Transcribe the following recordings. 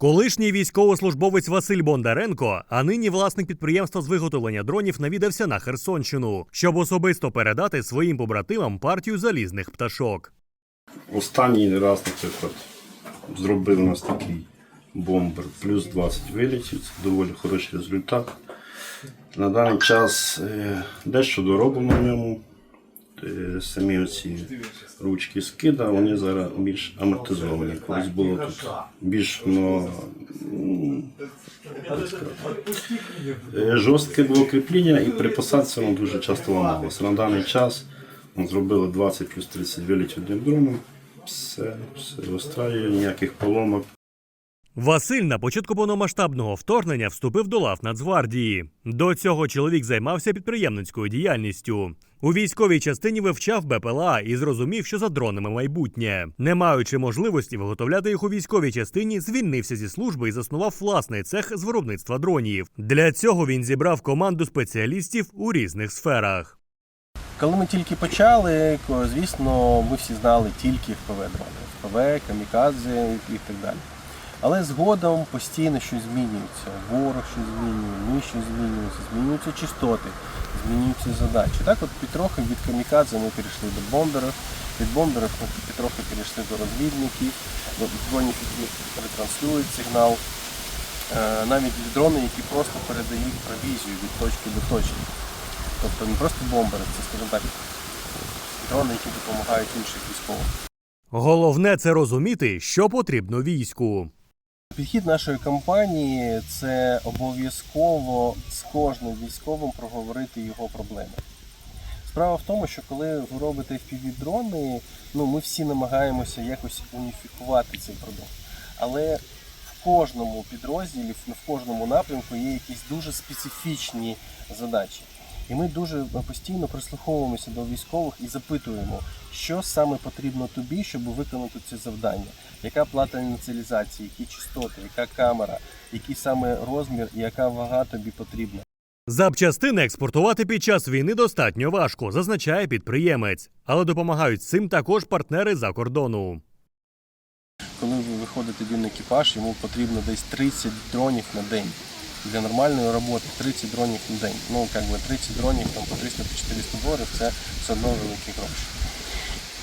Колишній військовослужбовець Василь Бондаренко, а нині власник підприємства з виготовлення дронів, навідався на Херсонщину, щоб особисто передати своїм побратимам партію залізних пташок. Останній раз, наприклад, зробив у нас такий бомбер плюс 20 вилітів. Це доволі хороший результат. На даний час е, дещо дороблено в ньому. Е, Самі оці ручки скида, вони зараз більш амортизовані. Колись було тут більш сказати, е, жорстке було кріплення і при посадці воно дуже часто ламалося. На даний час зробили 20 плюс 30 вилітів одним дроном. Все, все устраює, ніяких поломок. Василь на початку повномасштабного вторгнення вступив до лав Нацгвардії. До цього чоловік займався підприємницькою діяльністю. У військовій частині вивчав БПЛА і зрозумів, що за дронами майбутнє. Не маючи можливості виготовляти їх у військовій частині, звільнився зі служби і заснував власний цех з виробництва дронів. Для цього він зібрав команду спеціалістів у різних сферах. Коли ми тільки почали, звісно, ми всі знали тільки ФПВ дрони, ФПВ, камікадзе і так далі. Але згодом постійно щось змінюється. Ворог щось змінює, ми щось змінюється, змінюються частоти, змінюються задачі. Так от потрохи від камікадзе ми перейшли до бомберів, від бомберів ми потрохи перейшли до розвідників, до дронів, які ретранслюють сигнал, Е, навіть дрони, які просто передають провізію від точки до точки. Тобто не просто бомбери, це, скажімо так, дрони, які допомагають іншим військовим. Головне це розуміти, що потрібно війську. Підхід нашої компанії це обов'язково з кожним військовим проговорити його проблеми. Справа в тому, що коли ви робите FPV-дрони, ну, ми всі намагаємося якось уніфікувати цей продукт. Але в кожному підрозділі, в кожному напрямку є якісь дуже специфічні задачі. І ми дуже постійно прислуховуємося до військових і запитуємо, що саме потрібно тобі, щоб виконати це завдання. Яка плата ініціалізації, які частоти, яка камера, який саме розмір і яка вага тобі потрібна. Запчастини експортувати під час війни достатньо важко, зазначає підприємець, але допомагають цим також партнери за кордону. Коли ви виходите в один екіпаж, йому потрібно десь 30 дронів на день. Для нормальної роботи 30 дронів на день. Ну, як би 30 дронів там, по 300-400 доларів це все одно великі гроші.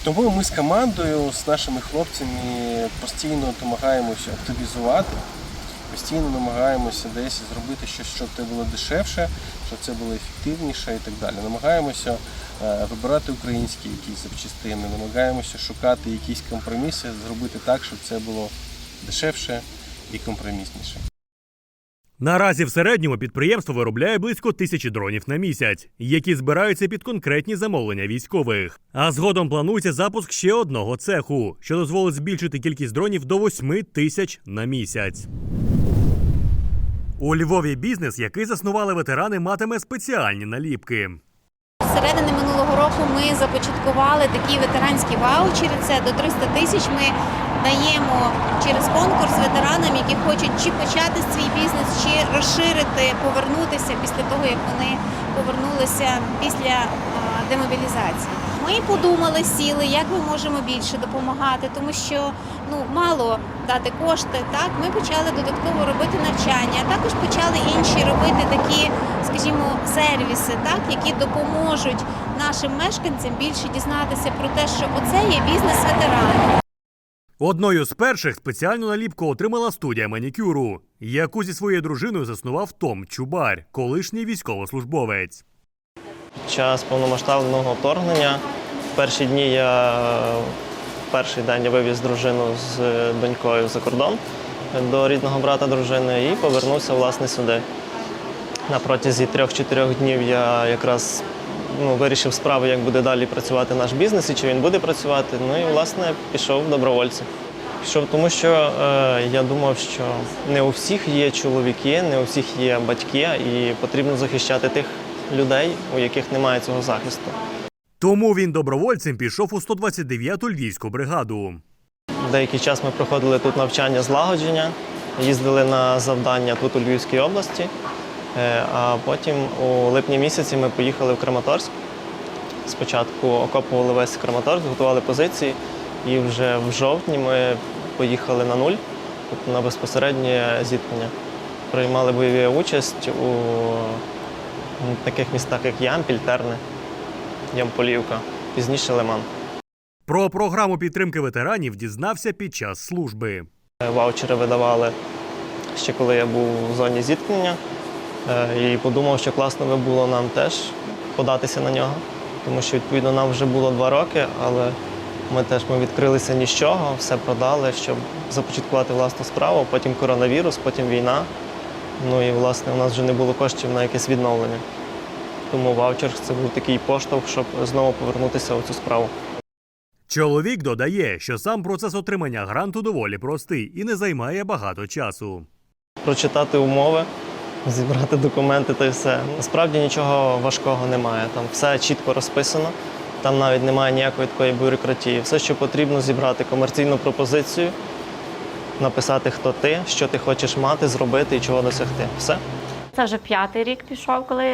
Тому ми з командою, з нашими хлопцями постійно намагаємося оптимізувати, постійно намагаємося десь зробити щось, щоб це було дешевше, щоб це було ефективніше і так далі. Намагаємося е, вибирати українські якісь запчастини, намагаємося шукати якісь компроміси, зробити так, щоб це було дешевше і компромісніше. Наразі в середньому підприємство виробляє близько тисячі дронів на місяць, які збираються під конкретні замовлення військових. А згодом планується запуск ще одного цеху, що дозволить збільшити кількість дронів до 8 тисяч на місяць. У Львові бізнес, який заснували ветерани, матиме спеціальні наліпки. Середини минулого року ми започаткували такі ветеранські ваучери. Це до 300 тисяч. Ми даємо через конкурс ветеранам, які хочуть чи почати свій бізнес, чи розширити, повернутися після того, як вони повернулися після демобілізації. Ми подумали, сіли, як ми можемо більше допомагати, тому що ну мало дати кошти. Так ми почали додатково робити навчання, а також почали інші робити такі, скажімо, сервіси, так які допоможуть нашим мешканцям більше дізнатися про те, що оце є бізнес ветеранів. Одною з перших спеціальну наліпку отримала студія манікюру, яку зі своєю дружиною заснував Том Чубар, колишній військовослужбовець. Час повномасштабного вторгнення перші дні я перший день я вивіз дружину з донькою за кордон до рідного брата дружини і повернувся власне сюди. На протязі трьох-чотирьох днів я якраз ну, вирішив справи, як буде далі працювати наш бізнес і чи він буде працювати. Ну і власне пішов добровольцем. Пішов, тому що е, я думав, що не у всіх є чоловіки, не у всіх є батьки, і потрібно захищати тих людей, у яких немає цього захисту. Тому він добровольцем пішов у 129-ту львівську бригаду. Деякий час ми проходили тут навчання злагодження, їздили на завдання тут у Львівській області. Е, А потім у липні місяці ми поїхали в Краматорськ. Спочатку окопували весь Краматорськ, готували позиції, і вже в жовтні ми поїхали на нуль тобто на безпосереднє зіткнення. Приймали бойові участь у таких містах, як Ямпіль, Терни, Ямполівка, пізніше Лиман. Про програму підтримки ветеранів дізнався під час служби. Е, Ваучери видавали ще коли я був в зоні зіткнення. Е, І подумав, що класно би було нам теж податися на нього, тому що відповідно нам вже було два роки, але ми теж ми відкрилися ні з чого, все продали, щоб започаткувати власну справу. Потім коронавірус, потім війна. Ну і власне у нас вже не було коштів на якесь відновлення. Тому ваучер це був такий поштовх, щоб знову повернутися у цю справу. Чоловік додає, що сам процес отримання гранту доволі простий і не займає багато часу. прочитати умови, зібрати документи та все. Насправді нічого важкого немає. Там все чітко розписано. Там навіть немає ніякої такої бюрократії. Все, що потрібно, зібрати комерційну пропозицію, написати, хто ти, що ти хочеш мати, зробити і чого досягти. Все. Це вже п'ятий рік пішов, коли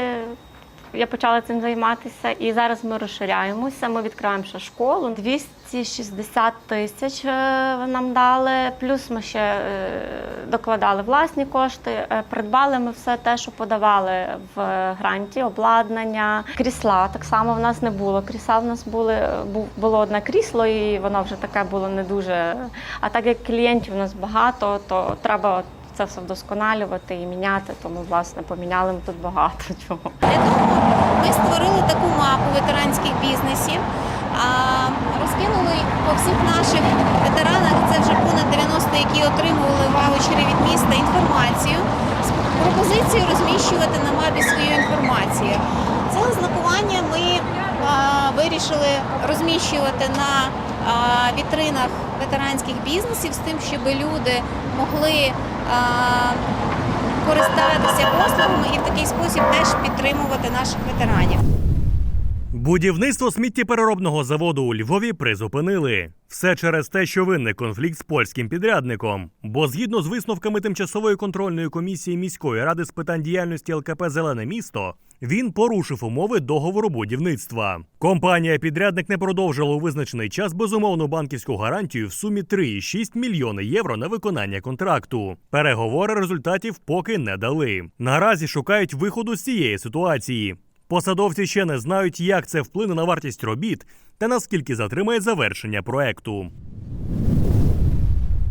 я почала цим займатися. І зараз ми розширяємося. Ми відкриваємо ще школу. 260 тисяч е, нам дали. Плюс ми ще е, докладали власні кошти. Е, Придбали ми все те, що подавали в гранті, обладнання, крісла. Так само в нас не було. Крісла в нас були було одне крісло, і воно вже таке було не дуже. А так як клієнтів у нас багато, то треба це все вдосконалювати і міняти. Тому власне поміняли ми тут багато чого. Ми створили таку мапу ветеранських бізнесів, розкинули по всіх наших ветеранах, це вже понад 90, які отримували ваучери від міста інформацію, з пропозицією розміщувати на мапі свою інформацію. Це ознакування ми вирішили розміщувати на вітринах ветеранських бізнесів з тим, щоб люди могли користатися послугами і в такий спосіб теж підтримувати наших ветеранів. Будівництво сміттєпереробного заводу у Львові призупинили. Все через те, що виник конфлікт з польським підрядником. Бо згідно з висновками тимчасової контрольної комісії міської ради з питань діяльності ЛКП Зелене місто, він порушив умови договору будівництва. Компанія-підрядник не продовжила у визначений час безумовну банківську гарантію в сумі 3,6 мільйони євро на виконання контракту. Переговори результатів поки не дали. Наразі шукають виходу з цієї ситуації. Посадовці ще не знають, як це вплине на вартість робіт та наскільки затримає завершення проекту.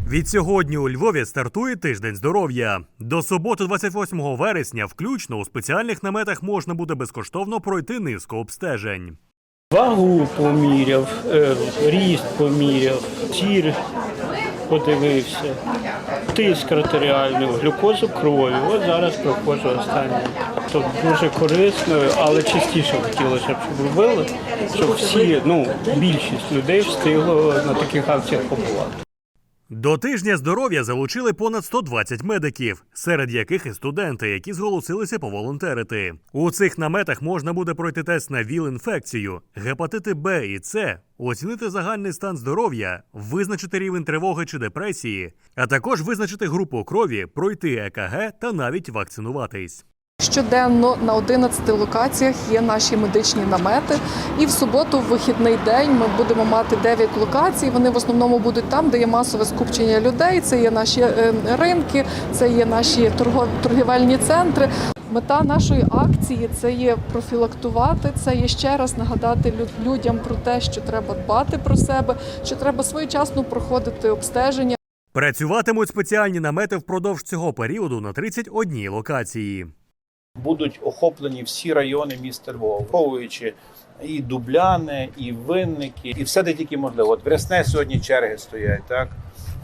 Від сьогодні у Львові стартує тиждень здоров'я. До суботи, 28 вересня, включно у спеціальних наметах можна буде безкоштовно пройти низку обстежень. Вагу поміряв, е, ріст поміряв, тір подивився, тиск артеріальний, глюкозу крові. От зараз проходжу останнє. Тут дуже корисно, але частіше хотілося, б, щоб робили, щоб всі, ну, більшість людей встигло на таких акціях побувати. До тижня здоров'я залучили понад 120 медиків, серед яких і студенти, які зголосилися поволонтерити. У цих наметах можна буде пройти тест на ВІЛ-інфекцію, гепатити Б і С, оцінити загальний стан здоров'я, визначити рівень тривоги чи депресії, а також визначити групу крові, пройти ЕКГ та навіть вакцинуватись. Щоденно на 11 локаціях є наші медичні намети. І в суботу, в вихідний день, ми будемо мати 9 локацій. Вони в основному будуть там, де є масове скупчення людей. Це є наші е, ринки, це є наші торгівельні центри. Мета нашої акції це є профілактувати, це є ще раз нагадати людям про те, що треба дбати про себе, що треба своєчасно проходити обстеження. Працюватимуть спеціальні намети впродовж цього періоду на 31 локації. Будуть охоплені всі райони міста Львова, враховуючи і дубляни, і винники, і все де тільки можливо. От Рясне сьогодні черги стоять. Так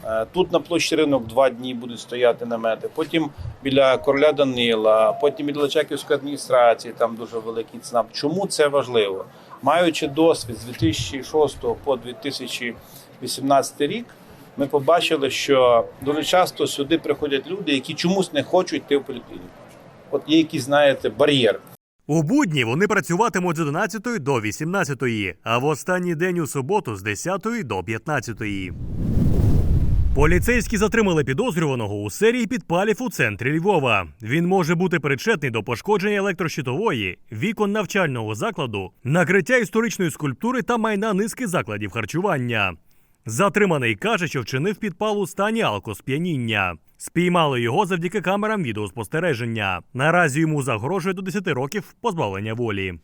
Е, тут на площі ринок два дні будуть стояти намети. Потім біля короля Данила, потім біля Личаківської адміністрації. Там дуже великий ЦНАП. Чому це важливо? Маючи досвід з 2006 по 2018 рік. Ми побачили, що дуже часто сюди приходять люди, які чомусь не хочуть йти в поліклініку. От є якийсь, знаєте, бар'єр. У будні вони працюватимуть з 11 до 18, а в останній день у суботу з 10 до 15. Поліцейські затримали підозрюваного у серії підпалів у центрі Львова. Він може бути причетний до пошкодження електрощитової, вікон навчального закладу, накриття історичної скульптури та майна низки закладів харчування. Затриманий каже, що вчинив підпал у стані алкосп'яніння. Спіймали його завдяки камерам відеоспостереження. Наразі йому загрожує до 10 років позбавлення волі.